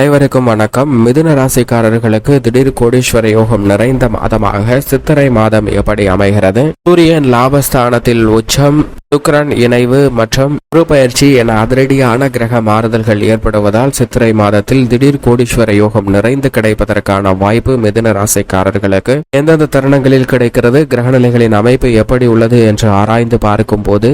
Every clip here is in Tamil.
அனைவருக்கும் வணக்கம். மிதுன ராசிக்காரர்களுக்கு திடீர் கோடீஸ்வர யோகம் நிறைந்த மாதமாக சித்திரை மாதம் எப்படி அமைகிறது? சூரியன் லாபஸ்தானத்தில் உச்சம் சுக்கிரன் இணைவு மற்றும் குரு பயிற்சி என அதிரடியான கிரக மாறுதல்கள் ஏற்படுவதால் சித்திரை மாதத்தில் திடீர் கோடீஸ்வர யோகம் நிறைந்து கிடைப்பதற்கான வாய்ப்பு மிதுன ராசிக்காரர்களுக்கு எந்தெந்த தருணங்களில் கிடைக்கிறது? கிரகநிலைகளின் அமைப்பு எப்படி உள்ளது என்று ஆராய்ந்து பார்க்கும் போது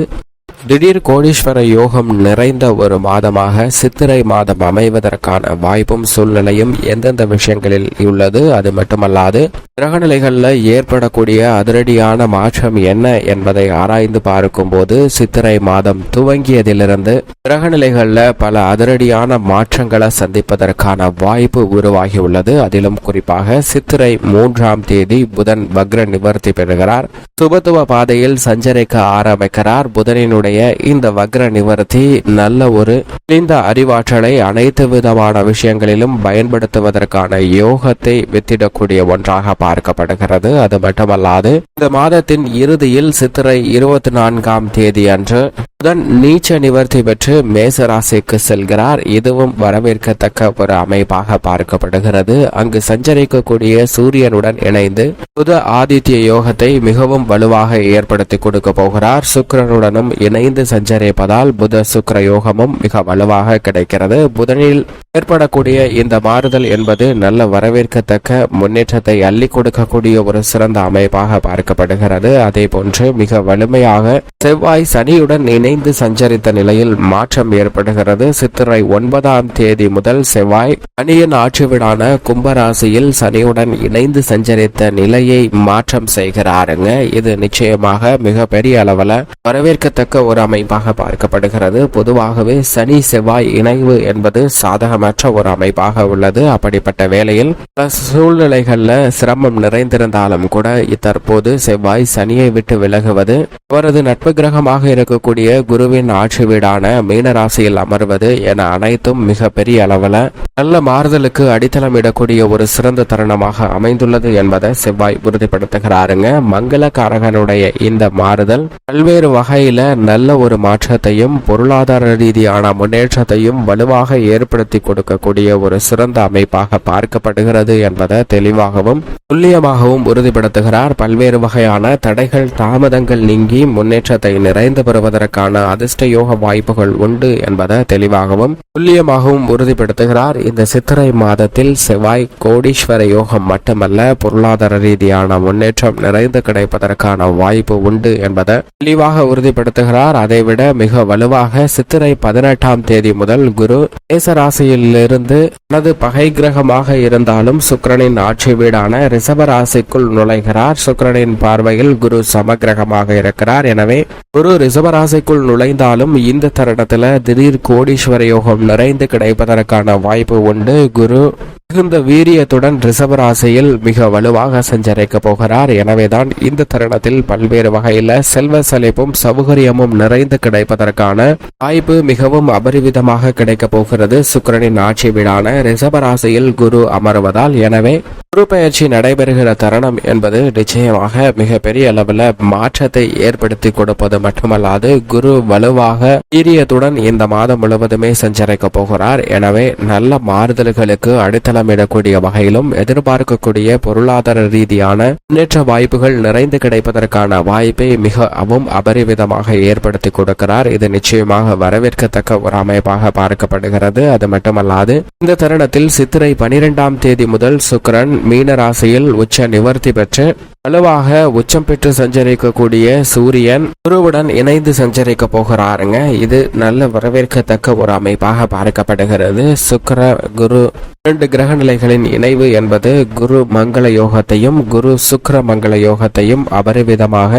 திடீர் கோடீஸ்வர யோகம் நிறைந்த ஒரு மாதமாக சித்திரை மாதம் அமைவதற்கான வாய்ப்பும் சூழ்நிலையும் எந்தெந்த விஷயங்களில் உள்ளது? அது மட்டுமல்லாது கிரகநிலைகளில் ஏற்படக்கூடிய அதிரடியான மாற்றம் என்ன என்பதை ஆராய்ந்து பார்க்கும்போது சித்திரை மாதம் துவங்கியதிலிருந்து கிரகநிலைகளில் பல அதிரடியான மாற்றங்களை சந்திப்பதற்கான வாய்ப்பு உருவாகியுள்ளது. அதிலும் குறிப்பாக சித்திரை மூன்றாம் தேதி புதன் வக்ர நிவர்த்தி பெறுகிறார். சுபத்துவ பாதையில் சஞ்சரிக்க ஆரம்பிக்கிறார். புதனினுடைய இந்த வக்ர நிவர்த்தி நல்ல ஒரு இந்த அறிவாற்றலை அனைத்து விதமான விஷயங்களிலும் பயன்படுத்துவதற்கான யோகத்தை வித்திடக்கூடிய ஒன்றாக பார்க்கப்படுகிறது. அது மட்டுமல்லாது இந்த மாதத்தின் இறுதியில் சித்திரை இருபத்தி நான்காம் தேதி அன்று புதன் நீச்ச நிவர்த்தி பெற்று மேசராசிக்கு செல்கிறார். இதுவும் வரவேற்கத்தக்க ஒரு அமைப்பாக பார்க்கப்படுகிறது. அங்கு சஞ்சரிக்கக்கூடிய சூரியனுடன் இணைந்து புத ஆதித்ய யோகத்தை மிகவும் வலுவாக ஏற்படுத்தி கொடுக்க போகிறார். சுக்கரனுடனும் இணை இணைந்து சஞ்சரிப்பதால் புத சுக்கிர யோகமும் மிக வலுவாக கிடைக்கிறது. புதனில் ஏற்படக்கூடிய இந்த மாறுதல் என்பது நல்ல வரவேற்கத்தக்க முன்னேற்றத்தை அள்ளி கொடுக்கக்கூடிய ஒரு சிறந்த அமைப்பாக பார்க்கப்படுகிறது. அதே போன்று மிக வலிமையாக செவ்வாய் சனியுடன் இணைந்து சஞ்சரித்த நிலையில் மாற்றம் ஏற்படுகிறது. சித்திரை ஒன்பதாம் தேதி முதல் செவ்வாய் சனியின் ஆட்சி வீடான கும்பராசியில் சனியுடன் இணைந்து சஞ்சரித்த நிலையை மாற்றம் செய்கிறாருங்க. இது நிச்சயமாக மிக பெரிய அளவில் வரவேற்கத்தக்க ஒரு அமைப்பாக பார்க்கப்படுகிறது. பொதுவாகவே சனி செவ்வாய் இணைவு என்பது சாதகமற்ற ஒரு அமைப்பாக உள்ளது. அப்படிப்பட்ட வேளையில் பல சூழ்நிலைகள்ல சிரமம் நிறைந்திருந்தாலும் கூட தற்போது செவ்வாய் சனியை விட்டு விலகுவது அவரது நட்பு கிரகமாக இருக்கக்கூடிய குருவின் ஆட்சி வீடான மீனராசியில் அமர்வது என அனைத்தும் மிக பெரிய அளவில் நல்ல மாறுதலுக்கு அடித்தளம் இடக்கூடிய ஒரு சிறந்த தருணமாக அமைந்துள்ளது என்பதை செவ்வாய் உறுதிப்படுத்துகிறாருங்க. மங்களகாரகனுடைய இந்த மாறுதல் பல்வேறு வகையில நல்ல ஒரு மாற்றத்தையும் பொருளாதார ரீதியான முன்னேற்றத்தையும் வலுவாக ஏற்படுத்தி கொடுக்கக்கூடிய ஒரு சிறந்த அமைப்பாக பார்க்கப்படுகிறது என்பதை தெளிவாகவும் துல்லியமாகவும் உறுதிப்படுத்துகிறார். பல்வேறு வகையான தடைகள் தாமதங்கள் நீங்கி முன்னேற்ற முன்னேற்றத்தை நிறைந்து பெறுவதற்கான அதிர்ஷ்ட யோக வாய்ப்புகள் உண்டு என்பதை தெளிவாகவும் துல்லியமாகவும் உறுதிப்படுத்துகிறார். இந்த சித்திரை மாதத்தில் செவ்வாய் கோடீஸ்வர யோகம் மட்டுமல்ல பொருளாதார ரீதியான முன்னேற்றம் நிறைந்து கிடைப்பதற்கான வாய்ப்பு உண்டு என்பதை தெளிவாக உறுதிப்படுத்துகிறார். அதைவிட மிக வலுவாக சித்திரை பதினெட்டாம் தேதி முதல் குரு மேசராசியிலிருந்து தனது பகை கிரகமாக இருந்தாலும் சுக்கிரனின் ஆட்சி வீடான ரிஷப ராசிக்குள் நுழைகிறார். சுக்கிரனின் பார்வையில் குரு சமகிரகமாக இருக்கிறார். எனவே குரு ரிஷபராசிக்குள் நுழைந்தாலும் இந்த தருணத்துல திடீர் கோடீஸ்வர யோகம் நிறைந்து கிடைப்பதற்கான வாய்ப்பு உண்டு. குரு மிகுந்த வீரியத்துடன் ரிஷபராசியில் மிக வலுவாக சஞ்சரிக்க போகிறார். எனவேதான் இந்த தருணத்தில் பல்வேறு வகையில செல்வ செழிப்பும் சௌகரியமும் நிறைந்து கிடைப்பதற்கான வாய்ப்பு மிகவும் அபரிவிதமாக கிடைக்க போகிறது. சுக்கிரனின் ஆட்சி வீடான ரிஷபராசியில் குரு அமர்வதால் எனவே குரு பயிற்சி நடைபெறுகிற தருணம் என்பது நிச்சயமாக மிக பெரிய அளவில் மாற்றத்தை ஏற்படுத்தி கொடுப்பது மட்டுமல்லாது குரு வலுவாக வீரியத்துடன் இந்த மாதம் முழுவதுமே சஞ்சரிக்க போகிறார். எனவே நல்ல மாறுதல்களுக்கு அடித்தளமிடக்கூடிய வகையிலும் எதிர்பார்க்கக்கூடிய பொருளாதார ரீதியான முன்னேற்ற வாய்ப்புகள் நிறைந்து கிடைப்பதற்கான வாய்ப்பை மிகவும் அபரிவிதமாக ஏற்படுத்தி கொடுக்கிறார். இது நிச்சயமாக வரவேற்கத்தக்க ஒரு அமைப்பாக பார்க்கப்படுகிறது. அது மட்டுமல்லாது இந்த தருணத்தில் சித்திரை பனிரெண்டாம் தேதி முதல் சுக்கிரன் மீன ராசியில் உச்ச நிவர்த்தி பெற்று வலுவாக உச்சம் பெற்று சஞ்சரிக்கக்கூடிய சூரியன் குருவுடன் இணைந்து சஞ்சரிக்க போகிறாருங்க. இது நல்ல வரவேற்கத்தக்க ஒரு அமைப்பாக பார்க்கப்படுகிறது. சுக்கிர குரு இரண்டு கிரக நிலைகளின் இணைவு என்பது குரு மங்கள யோகத்தையும் குரு சுக்கர மங்கள யோகத்தையும் அபரிவிதமாக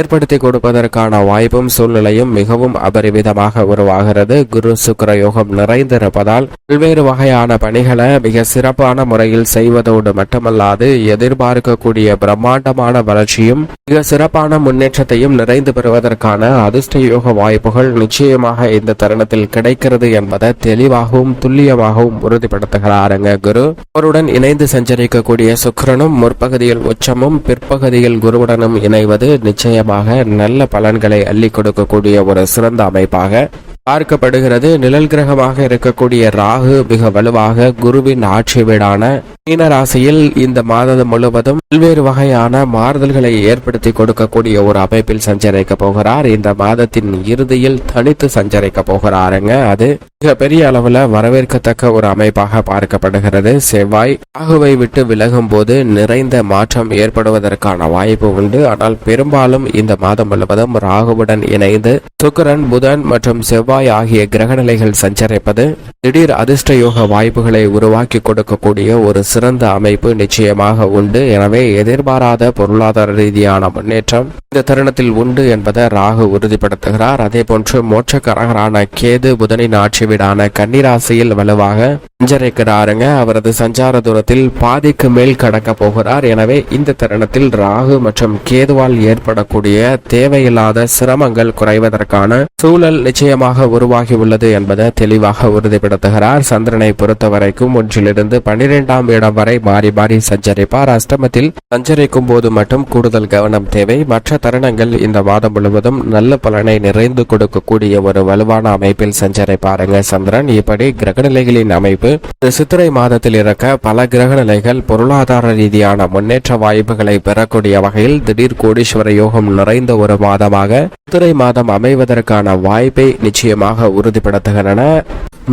ஏற்படுத்தி கொடுப்பதற்கான வாய்ப்பும் சூழ்நிலையும் மிகவும் அபரிவிதமாக உருவாகிறது. குரு சுக்கிர யோகம் நிறைந்திருப்பதால் பல்வேறு வகையான பணிகளை மிக சிறப்பான முறையில் செய்வதோடு மட்டுமல்லாது எதிர்பார்க்கக்கூடிய பிரம்மாண்டமான வளர்ச்சியும் மிக சிறப்பான முன்னேற்றத்தையும் நிறைந்து பெறுவதற்கான அதிர்ஷ்ட யோக வாய்ப்புகள் நிச்சயமாக இந்த தருணத்தில் கிடைக்கிறது என்பதை தெளிவாகவும் துல்லியமாகவும் உறுதிப்படுத்துகிறாருங்க குரு. அவருடன் இணைந்து சஞ்சரிக்கக்கூடிய சுக்கிரனும் முற்பகுதியில் உச்சமும் பிற்பகுதியில் குருவுடனும் இணைவது நிச்சயம் நிச்சயமாக நல்ல பலன்களை அள்ளி கொடுக்கக்கூடிய ஒரு சிறந்த அமைப்பாக பார்க்கப்படுகிறது. நிழல் கிரகமாக இருக்கக்கூடிய ராகு மிக வலுவாக குருவின் ஆட்சி வீடான மீன ராசியில் இந்த மாதம் முழுவதும் பல்வேறு வகையான மாறுதல்களை ஏற்படுத்தி கொடுக்கக்கூடிய ஒரு அமைப்பில் சஞ்சரிக்க போகிறார். இந்த மாதத்தின் இறுதியில் தனித்து சஞ்சரிக்க போகிறாருங்க. அது மிக பெரிய அளவுல வரவேற்கத்தக்க ஒரு அமைப்பாக பார்க்கப்படுகிறது. செவ்வாய் ராகுவை விட்டு விலகும் போது நிறைந்த மாற்றம் ஏற்படுவதற்கான வாய்ப்பு உண்டு. ஆனால் பெரும்பாலும் இந்த மாதம் முழுவதும் ராகுவுடன் இணைந்து சுக்கரன் புதன் மற்றும் செவ்வாய் ஆகிய கிரகநிலைகள் சஞ்சரிப்பது திடீர் அதிர்ஷ்ட யோக வாய்ப்புகளை உருவாக்கி கொடுக்கக்கூடிய ஒரு சிறந்த அமைப்பு நிச்சயமாக உண்டு. எனவே எதிர்பாராத பொருளாதார ரீதியான முன்னேற்றம் இந்த தருணத்தில் உண்டு என்பதை ராகு உறுதிப்படுத்துகிறார். அதே போன்று மோட்சக்காரகரான கேது புதனின் ஆட்சி வீடான கன்னிராசியில் வலுவாக சஞ்சரிக்கிறாருங்க அவரது சஞ்சார தூரத்தில் பாதிக்கு மேல் கடக்க போகிறார். எனவே இந்த தருணத்தில் ராகு மற்றும் கேதுவால் ஏற்படக்கூடிய தேவையில்லாத சிரமங்கள் குறைவதற்கான சூழல் நிச்சயமாக உருவாகி உள்ளது என்பதை தெளிவாக உறுதிப்படுத்துகிறார். சந்திரனை பொறுத்தவரைக்கும் ஒன்றிலிருந்து பனிரெண்டாம் இடம் வரை மாறி மாறி சஞ்சரிப்பார். அஷ்டமத்தில் சஞ்சரிக்கும் போது மட்டும் கூடுதல் கவனம் தேவை. மற்ற தருணங்கள் இந்த மாதம் முழுவதும் நல்ல பலனை நிறைந்து கொடுக்கக்கூடிய ஒரு வலுவான அமைப்பில் சஞ்சரிப்பாருங்க. சந்திரன். இப்படி கிரகநிலைகளின் அமைப்பு சித்திரை மாதத்தில் இருக்க பல கிரகநிலைகள் பொருளாதார ரீதியான முன்னேற்ற வாய்ப்புகளை பெறக்கூடிய வகையில் திடீர் கோடீஸ்வர யோகம் நிறைந்த ஒரு மாதமாக சித்திரை மாதம் அமைவதற்கான வாய்ப்பை நிச்சயமாக உறுதிப்படுத்துகின்றன.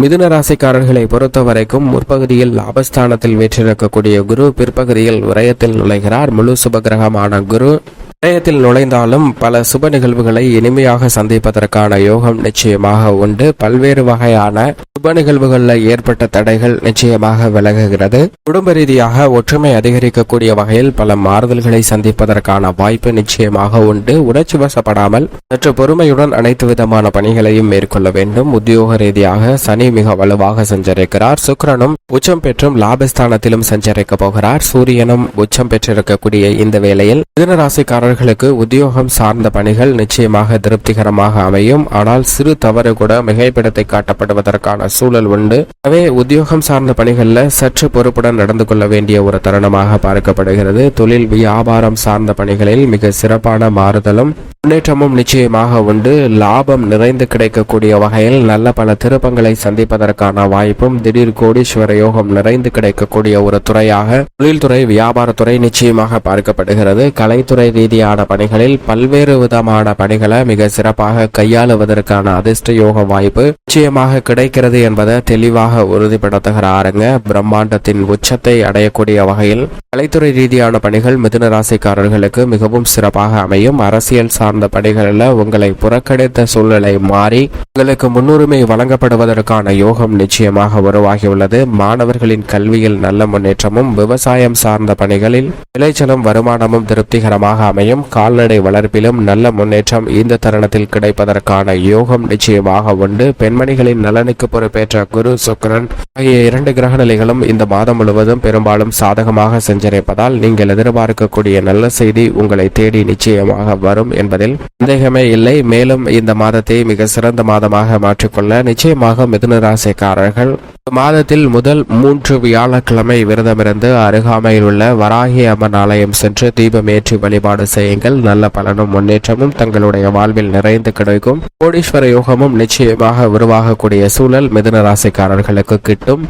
மிதுன ராசிக்காரர்களை பொறுத்தவரைக்கும் முற்பகுதியில் லாபஸ்தானத்தில் வீற்றிருக்கக்கூடிய குரு பிற்பகுதியில் விரயத்தில் நுழைகிறார். முழு சுபகிரகமான குரு இணையத்தில் நுழைந்தாலும் பல சுப நிகழ்வுகளை இனிமையாக சந்திப்பதற்கான யோகம் நிச்சயமாக உண்டு. பல்வேறு வகையான சுப நிகழ்வுகளில் ஏற்பட்ட தடைகள் நிச்சயமாக விலகுகிறது. குடும்ப ரீதியாக ஒற்றுமை அதிகரிக்கக்கூடிய வகையில் பல மாறுதல்களை சந்திப்பதற்கான வாய்ப்பு நிச்சயமாக உண்டு. உணர்ச்சி வசப்படாமல் சற்று பொறுமையுடன் அனைத்து விதமான பணிகளையும் மேற்கொள்ள வேண்டும். உத்தியோக ரீதியாக சனி மிக வலுவாக சஞ்சரிக்கிறார். சுக்கிரனும் உச்சம் பெற்றும் லாபஸ்தானத்திலும் சஞ்சரிக்க போகிறார். சூரியனும் உச்சம் பெற்றிருக்கக்கூடிய இந்த வேளையில் மிதனராசிக்காரர் அவர்களுக்கு உத்தியோகம் சார்ந்த பணிகள் நிச்சயமாக திருப்திகரமாக அமையும். ஆனால் சிறு தவறு கூட மிகைப்பிடத்தை காட்டப்படுவதற்கான சூழல் உண்டு. எனவே உத்தியோகம் சார்ந்த பணிகள்ல சற்று பொறுப்புடன் நடந்து கொள்ள வேண்டிய ஒரு தருணமாக பார்க்கப்படுகிறது. தொழில் வியாபாரம் சார்ந்த பணிகளில் மிக சிறப்பான மாறுதலும் முன்னேற்றமும் நிச்சயமாக உண்டு. லாபம் நிறைந்து கிடைக்கக்கூடிய வகையில் நல்ல பல திருப்பங்களை சந்திப்பதற்கான வாய்ப்பும் திடீர் கோடீஸ்வர யோகம் நிறைந்து கிடைக்கக்கூடிய ஒரு துறையாக தொழில்துறை வியாபாரத்துறை நிச்சயமாக பார்க்கப்படுகிறது. கலைத்துறை ரீதியான பணிகளில் பல்வேறு விதமான பணிகளை மிக சிறப்பாக கையாளுவதற்கான அதிர்ஷ்ட யோக வாய்ப்பு நிச்சயமாக கிடைக்கிறது என்பதை தெளிவாக உறுதிப்படுத்துகிறாருங்க. பிரம்மாண்டத்தின் உச்சத்தை அடையக்கூடிய வகையில் கலைத்துறை ரீதியான பணிகள் மிதுன ராசிக்காரர்களுக்கு மிகவும் சிறப்பாக அமையும். அரசியல் சார்ந்த பணிகளில் உங்களை புறக்கணித்த சூழ்நிலை மாறி உங்களுக்கு முன்னுரிமை வழங்கப்படுவதற்கான யோகம் நிச்சயமாக உருவாகியுள்ளது. மாணவர்களின் கல்வியில் நல்ல முன்னேற்றமும் விவசாயம் சார்ந்த பணிகளில் விளைச்சலும் வருமானமும் திருப்திகரமாக அமையும். கால்நடை வளர்ப்பிலும் நல்ல முன்னேற்றம் இந்த தருணத்தில் கிடைப்பதற்கான யோகம் நிச்சயமாக உண்டு. பெண்மணிகளின் நலனுக்கு பொறுப்பேற்ற குரு சுக்ரன் ஆகிய இரண்டு கிரக நிலைகளும் இந்த மாதம் முழுவதும் பெரும்பாலும் சாதகமாக சென்றிருப்பதால் நீங்கள் எதிர்பார்க்கக்கூடிய நல்ல செய்தி உங்களை தேடி நிச்சயமாக வரும் என்பதில் சந்தேகமே இல்லை. மேலும் இந்த மாதத்தை மிக சிறந்த மாதமாக மாற்றிக்கொள்ள நிச்சயமாக மிதுனராசிக்காரர்கள் மாதத்தில் முதல் மூன்று வியாழக்கிழமை விரதமிருந்து அருகாமையில் உள்ள வராகி அம்மன் ஆலயம் சென்று தீபம் ஏற்றி வழிபாடு செய்யுங்கள் நல்ல பலனும் முன்னேற்றமும் தங்களுடைய வாழ்வில் நிறைந்து கிடைக்கும். கோடீஸ்வர யோகமும் நிச்சயமாக உருவாகக்கூடிய சூழல் மிதுன ராசிக்காரர்களுக்கு கிட்டும்.